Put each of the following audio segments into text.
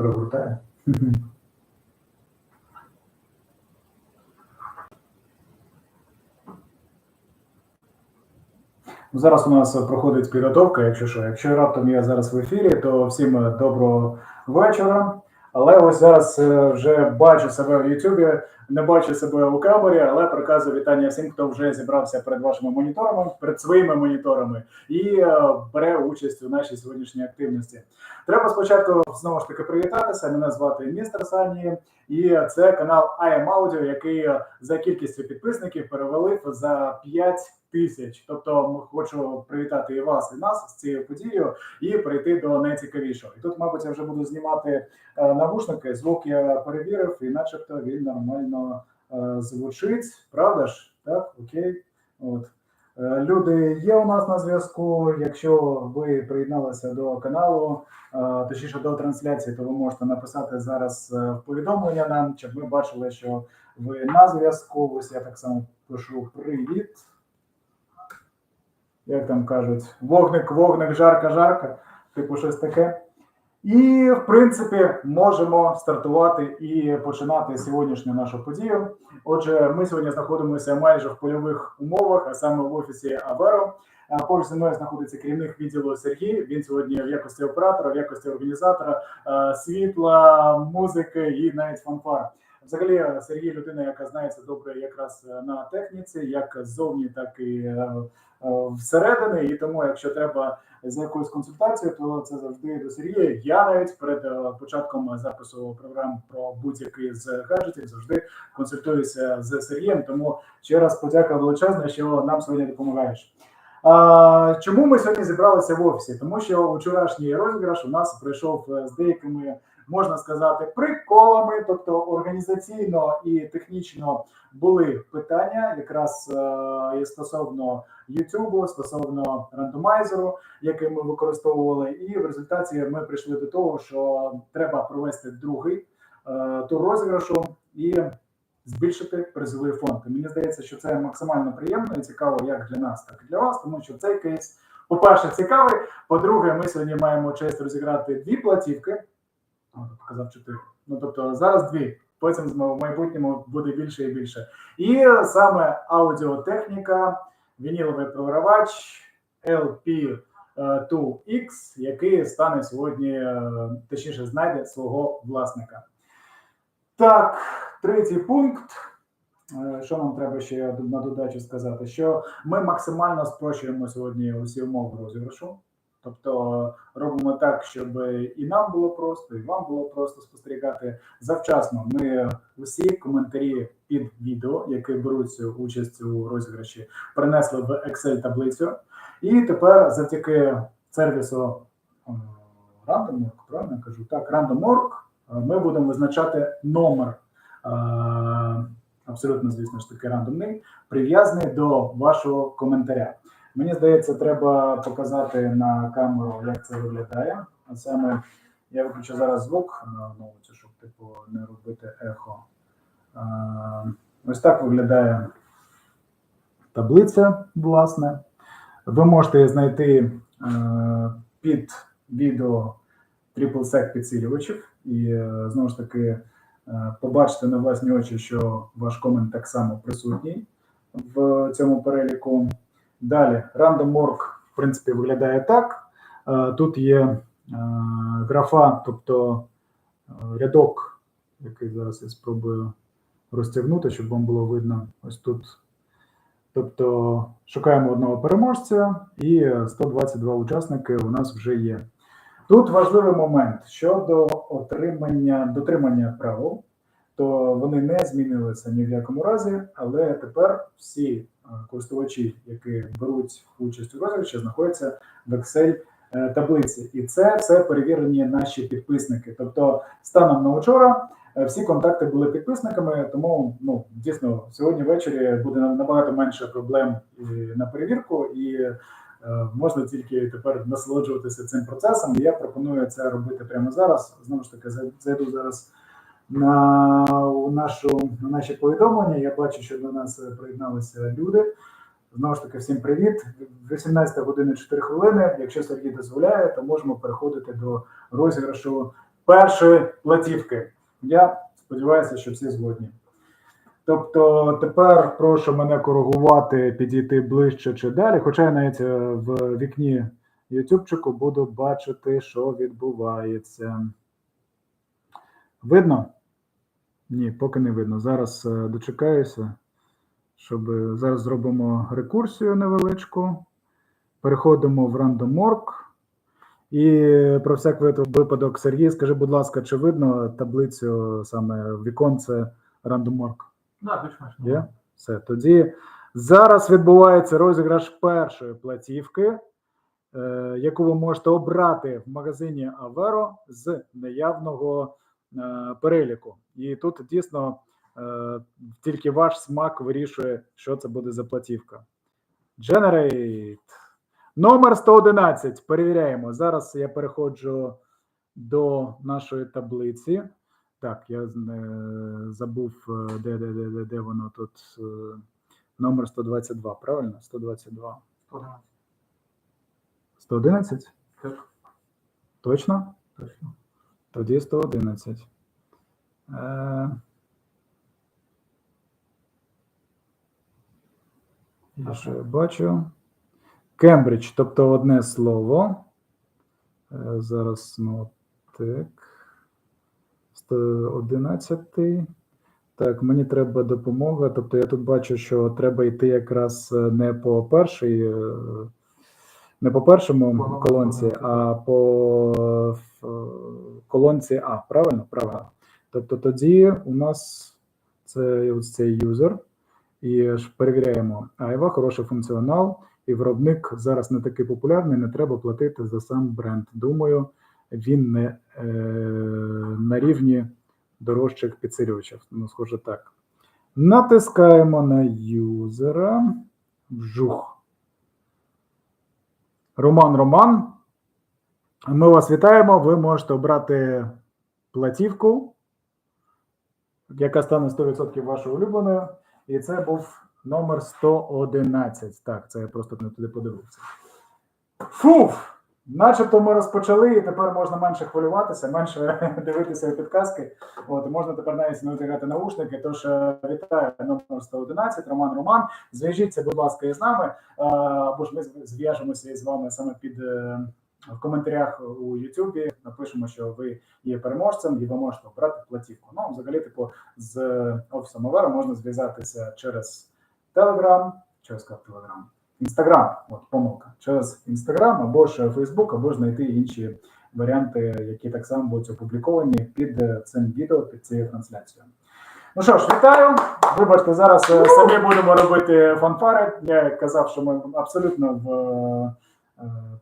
Перегортає. Ну, Зараз у нас проходить підготовка, якщо що. Якщо раптом я зараз в ефірі, то всім доброго вечора. Але ось зараз е, вже бачу себе в Ютубі, не бачу себе у камері, але проказую вітання всім, хто вже зібрався перед вашими моніторами, перед своїми моніторами і е, бере участь у нашій сьогоднішній активності. Треба спочатку знову ж таки привітатися. Мене звати містер Сані, і це канал IM Audio, який за кількістю підписників перевалив за 5 тисяч. Тобто, хочу привітати і вас, і нас з цією подією, і перейти до найцікавішого. І тут, мабуть, я вже буду знімати е, навушники. Звук я перевірив, і начебто він нормально е, звучить. Правда ж? Так, окей. От. Е, Люди є у нас на зв'язку. Якщо ви приєдналися до каналу, точніше до трансляції, то ви можете написати зараз повідомлення нам, щоб ми бачили, що ви на зв'язку. Ось я так само пишу привіт. Як там кажуть, вогник, вогник, жарка, жарка, типу щось таке. І, в принципі, можемо стартувати і починати сьогоднішню нашу подію. Отже, ми сьогодні знаходимося майже в польових умовах, а саме в офісі Аверо. Поруч зі мною знаходиться керівник відділу Сергій. Він сьогодні в якості оператора, в якості організатора е, світла, музики і навіть фанфар. Взагалі, Сергій людина, яка знається добре якраз е, на техніці, як ззовні, так і е, е, всередини. І тому, якщо треба за якоюсь консультацією, то це завжди до Сергія. Я навіть перед е, початком запису програм про будь-який з гаджетів завжди консультуюся з Сергієм. Тому ще раз подяка величезна, що нам сьогодні допомагаєш. А, чому ми сьогодні зібралися в офісі? Тому що вчорашній розіграш у нас пройшов е, з деякими, можна сказати, приколами, тобто організаційно і технічно були питання, якраз е, і стосовно YouTube, стосовно рандомайзеру, який ми використовували, і в результаті ми прийшли до того, що треба провести другий е, тур розіграшу і збільшити призовий фонд. Мені здається, що це максимально приємно і цікаво як для нас, так і для вас, тому що цей кейс, по-перше, цікавий. По-друге, ми сьогодні маємо честь розіграти дві платівки. О, показав чотири. Ну тобто зараз дві. Потім в майбутньому буде більше і більше. І саме аудіотехніка, вініловий програвач LP 2X, який стане сьогодні, е, точніше, знайде свого власника. Так, третій пункт. Е, Що нам треба ще на додачу сказати? Що ми максимально спрощуємо сьогодні усі умови розіграшу. Тобто робимо так, щоб і нам було просто, і вам було просто спостерігати. Завчасно ми усі коментарі під відео, які беруть участь у розіграші, перенесли в Excel таблицю. І тепер завдяки сервісу Random.org, правильно я кажу? Так, Random.org, е, ми будемо визначати номер. е, Абсолютно, звісно ж таки, рандомний, прив'язаний до вашого коментаря. Мені здається, треба показати на камеру, як це виглядає. А саме я виключу зараз звук на вулицю, щоб типу не робити ехо. Ось так виглядає таблиця, власне. Ви можете знайти е, під відео TripleSec підсилювачів і е, знову ж таки е, побачите на власні очі, що ваш комент так само присутній в цьому переліку. Далі, Random.org, в принципі, виглядає так. Е, Тут є е, графа, тобто е, рядок, який зараз я спробую розтягнути, щоб вам було видно ось тут. Тобто шукаємо одного переможця, і 122 учасники у нас вже є. Тут важливий момент щодо отримання дотримання правил, то вони не змінилися ні в якому разі, але тепер всі е, користувачі, які беруть участь у розіграші, знаходяться в Excel е, таблиці, і це все перевірені наші підписники. Тобто, станом на вчора е, всі контакти були підписниками, тому ну дійсно сьогодні ввечері буде набагато менше проблем на перевірку, і можна тільки тепер насолоджуватися цим процесом. Я пропоную це робити прямо зараз. Знову ж таки, зайду зараз на нашу на наші повідомлення. Я бачу, що до нас приєдналися люди. Знову ж таки, всім привіт. 18 година 4 хвилини. Якщо Сергій дозволяє, то можемо переходити до розіграшу першої платівки. Я сподіваюся, що всі згодні. Тобто тепер прошу мене коригувати, підійти ближче чи далі. Хоча я навіть е, в вікні Ютубчику буду бачити, що відбувається. Видно? Ні, поки не видно. Зараз е, дочекаюся, щоб е, зараз зробимо рекурсію невеличку. Переходимо в RandomOrg. І про всяк випадок, Сергій, скажи, будь ласка, чи видно таблицю саме віконце RandomOrg? Да, більш-менш. Є? Все. Тоді зараз відбувається розіграш першої платівки, е, яку ви можете обрати в магазині Аверо з наявного е, переліку. І тут дійсно е, тільки ваш смак вирішує, що це буде за платівка. Generate. Номер 111. Перевіряємо. Зараз я переходжу до нашої таблиці. Так, я е, забув, е, де, де, де, де, де воно тут. е, Номер 122, правильно? 122. 111. 111? Так, Точно? точно. Тоді 111. Е, і що я бачу? Кембридж, тобто одне слово. Е, зараз, ну, так. 111. Так, мені треба допомога. Тобто я тут бачу, що треба йти якраз е, не по першій, е, не по першому колонці, колонці. а по е, колонці А. Правильно? Правильно. Тобто тоді у нас це ось цей юзер, і ж перевіряємо Айва, хороший функціонал, і виробник зараз не такий популярний, не треба платити за сам бренд. Думаю, він не е, на рівні дорожчих підсилювачів. Ну, схоже так. Натискаємо на юзера. Вжух. Роман Роман. Ми вас вітаємо. Ви можете обрати платівку, яка стане 100% вашою улюбленою. І це був номер 111. Так, це я просто не туди подивився. Фуф! Начебто ми розпочали, і тепер можна менше хвилюватися, менше дивитися підказки. От, можна тепер навіть не витягати наушники. Тож е, вітаю номер 111, Роман Роман. Зв'яжіться, будь ласка, із нами. е, Або ж ми зв'яжемося із вами саме під е, в коментарях у Ютубі. Напишемо, що ви є переможцем, і ви можете обрати платівку. Ну, взагалі, типу, з офісом Авера можна зв'язатися через Telegram, через Telegram, Інстаграм, от помилка, через Інстаграм або ж Фейсбук, або ж знайти інші варіанти, які так само будуть опубліковані під цим відео, під цією трансляцією. Ну що ж, вітаю. Вибачте, зараз е, самі будемо робити фанфари. Я казав, що ми абсолютно в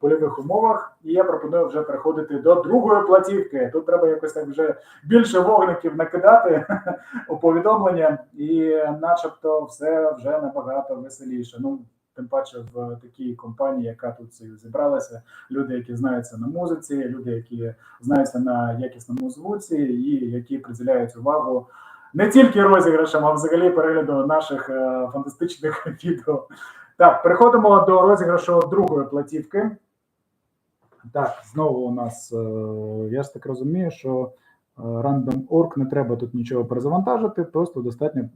польових умовах, і я пропоную вже переходити до другої платівки. Тут треба якось так вже більше вогників накидати у повідомлення, і начебто все вже набагато веселіше. Ну, тим паче в такій компанії, яка тут зібралася, люди, які знаються на музиці, люди, які знаються на якісному звуці, і які приділяють увагу не тільки розіграшам, а взагалі перегляду наших е, фантастичних відео. Так, переходимо до розіграшу другої платівки. Так, знову у нас, е, я ж так розумію, що е, Random.org не треба тут нічого перезавантажити, просто достатньо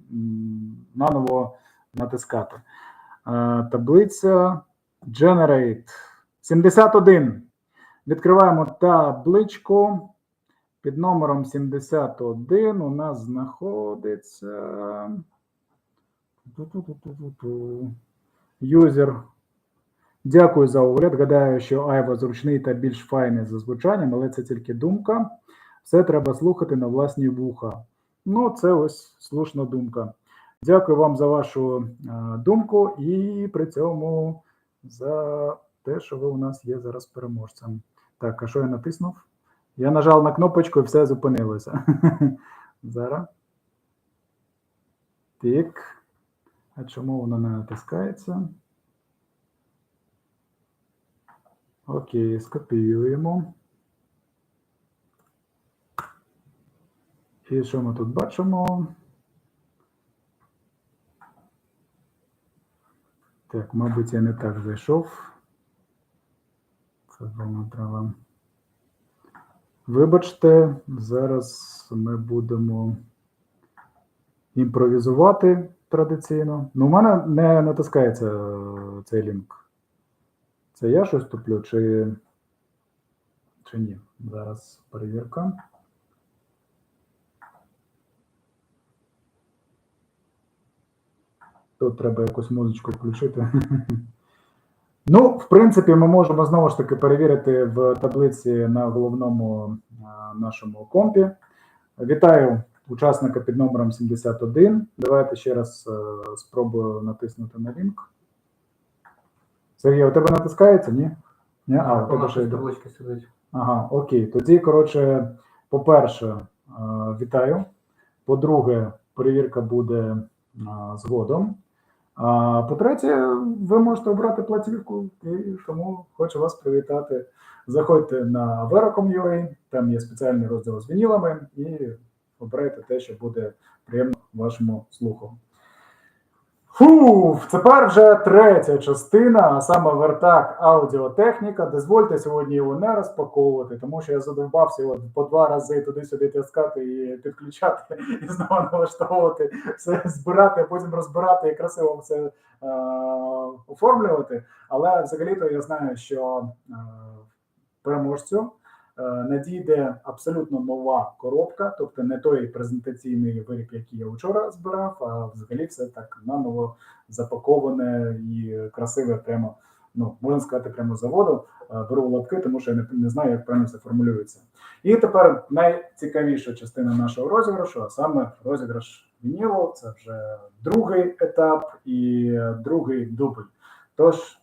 наново натискати. Е, Таблиця Generate 71. Відкриваємо табличку. Під номером 71 у нас знаходиться. Юзер. Дякую за огляд. Гадаю, що Айва зручний та більш файний за звучанням, але це тільки думка. Все треба слухати на власні вуха. Ну, це ось слушна думка. Дякую вам за вашу е, думку і при цьому за те, що ви у нас є зараз переможцем. Так, а що я натиснув? Я нажав на кнопочку і все зупинилося. Зараз. Так. А чому воно не натискається? Окей, скопіюємо. І що ми тут бачимо? Так, мабуть, я не так зайшов. Це воно треба. Вибачте, зараз ми будемо імпровізувати традиційно. Ну, у мене не натискається е, цей лінк. Це я щось туплю, чи, чи ні? Зараз перевірка. Тут треба якусь музичку включити. Ну, в принципі, ми можемо знову ж таки перевірити в таблиці на головному нашому компі. Вітаю учасника під номером 71. Давайте ще раз е, спробую натиснути на лінк. Сергій, у тебе натискається? Ні? Ні? А, у тебе ще йде. табличка сидить. Ага, окей. Тоді, коротше, по-перше, е, вітаю. По-друге, перевірка буде а, згодом. А по-третє, ви можете обрати платівку, і тому хочу вас привітати. Заходьте на Veracom.ua, там є спеціальний розділ з вінілами, і обирайте те, що буде приємно вашому слуху. Фу, тепер вже третя частина, а саме вертак аудіотехніка. Дозвольте сьогодні його не розпаковувати, тому що я задовбався його по два рази туди-сюди тискати і підключати, і знову налаштовувати, все збирати, а потім розбирати і красиво все е, оформлювати. Але взагалі-то я знаю, що е, переможцю надійде абсолютно нова коробка, тобто не той презентаційний виріб, який я вчора збирав, а взагалі все так наново запаковане і красиве, прямо ну можна сказати, прямо заводу. Е, Беру лапки, тому що я не, не знаю, як правильно це формулюється. І тепер найцікавіша частина нашого розіграшу, а саме розіграш вінілу. Це вже другий етап і другий дубль. Тож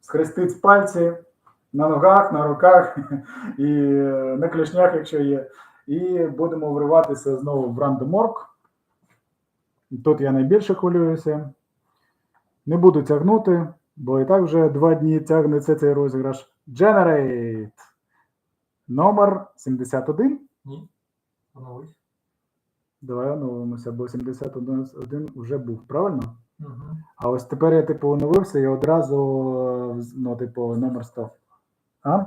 схрестіть пальці на ногах, на руках і на клешнях, якщо є. І будемо вриватися знову в рандоморк. Тут я найбільше хвилююся. Не буду тягнути, бо і так вже два дні тягнеться цей розіграш. Generate. Номер 71. Ні. Оновись. Давай оновимося, бо 71 вже був, правильно? Угу. А ось тепер я типу оновився і одразу, ну, типу, номер 100. А?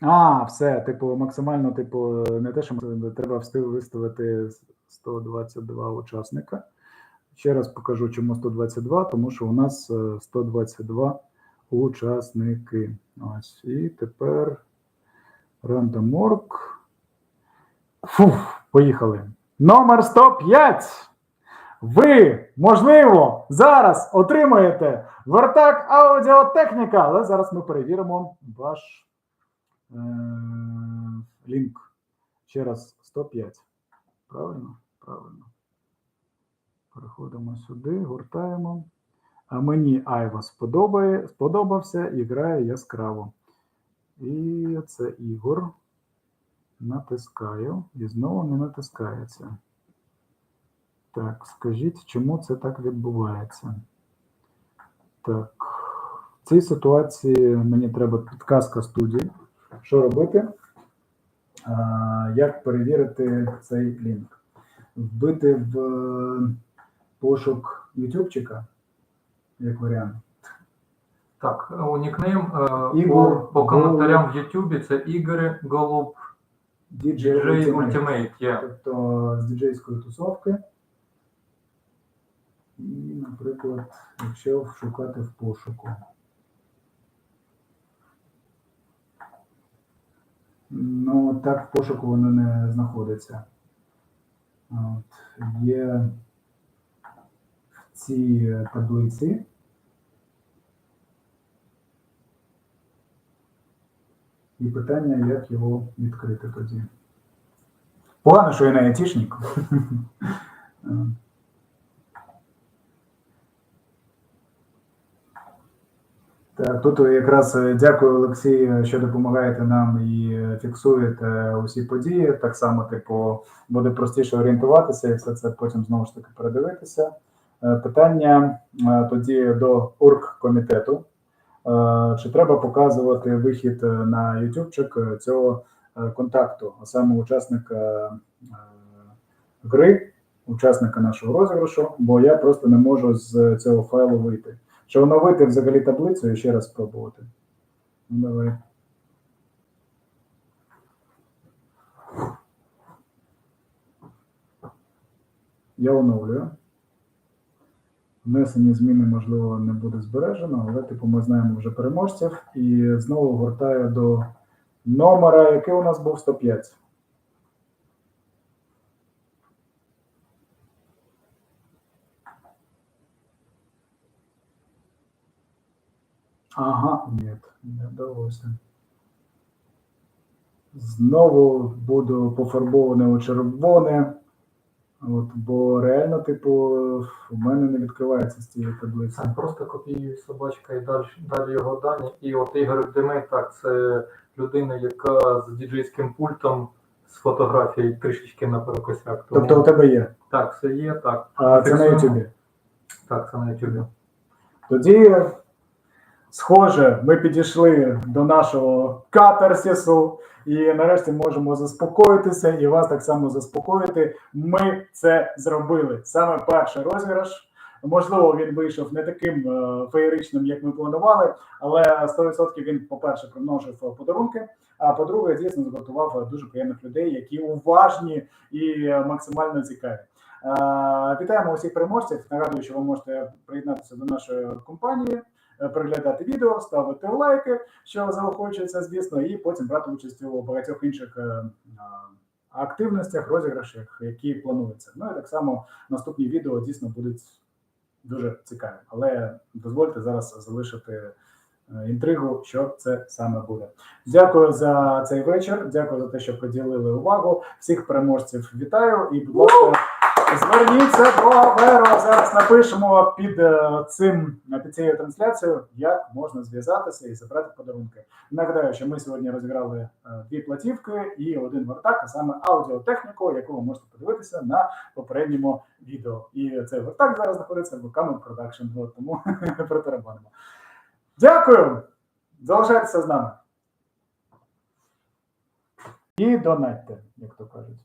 А, все, типу, максимально, типу, не те, що треба виставити 122 учасника. Ще раз покажу, чому 122, тому що у нас е, 122 учасники. Ось. І тепер random.org. Фух, поїхали. Номер 105. Ви, можливо, зараз отримаєте вертак аудіотехніка, але зараз ми перевіримо ваш е- лінк. Ще раз 105. Правильно? Правильно. Переходимо сюди, гуртаємо. А мені Айва сподобає, сподобався і грає яскраво. І це Ігор. Натискаю і знову не натискається. Так, скажіть, чому це так відбувається? Так, в цій ситуації мені треба підказка студії. Що робити? А, як перевірити цей лінк? Вбити в е, пошук ютубчика, як варіант. Так, у нікнейм е, Ігор по, по коментарям в Ютубі це Ігор Голуб DJ DJ Ultimate. Ultimate. Є. Тобто з діджейської тусовки. І, наприклад, якщо шукати в пошуку. Ну, так в пошуку воно не знаходиться. От, є в цій таблиці. І питання, як його відкрити тоді. Погано, що я не айтішник. Так, тут якраз е, дякую Олексій, що допомагаєте нам і е, фіксуєте усі події. Так само, типу, буде простіше орієнтуватися і все це потім знову ж таки передивитися. Е, Питання е, тоді до оргкомітету. Е, Чи треба показувати вихід е, на ютубчик е, цього е, контакту, а саме учасника е, гри, учасника нашого розіграшу, бо я просто не можу з цього файлу вийти. Чи оновити взагалі таблицю і ще раз спробувати? Ну, Давай. Я оновлюю. Внесені зміни, можливо, не буде збережено, але типу ми знаємо вже переможців. І знову гортаю до номера, який у нас був 105. Ага, ні, не вдалося. Знову буду пофарбований у червоне. От, бо реально, типу, у мене не відкривається з цієї таблиці. Просто копіює собачка і далі, далі його дані. І от Ігор Демей, так, це людина, яка з діджейським пультом з фотографією трішечки наперекосяк. Тому, Тобто у тебе є. Так, це є, так. А це на Ютубі. Так, це на YouTube. Тоді, схоже, ми підійшли до нашого катарсису, і нарешті можемо заспокоїтися і вас так само заспокоїти. Ми це зробили. Саме перший розіграш. Можливо, він вийшов не таким е, феєричним, як ми планували, але 100% він, по-перше, примножив подарунки. А по-друге, дійсно згуртував дуже приємних людей, які уважні і максимально цікаві. Е, Вітаємо усіх переможців. Нагадую, що ви можете приєднатися до нашої компанії, переглядати відео, ставити лайки, що заохочується, звісно, і потім брати участь у багатьох інших е, е, активностях, розіграшах, які плануються. Ну і так само наступні відео дійсно будуть дуже цікаві. Але дозвольте зараз залишити е, інтригу, що це саме буде. Дякую за цей вечір. Дякую за те, що приділили увагу. Всіх переможців вітаю і, будь ласка, зверніться до Аверо. Зараз напишемо під е, цим під цією трансляцією, як можна зв'язатися і забрати подарунки. Нагадаю, що ми сьогодні розіграли е, дві платівки і один вертак, а саме аудіотехніку, яку ви можете подивитися на попередньому відео. І цей вертак зараз знаходиться в Production, от, тому притарабанимо. Дякую! Залишайтеся з нами. І донатьте, як то кажуть.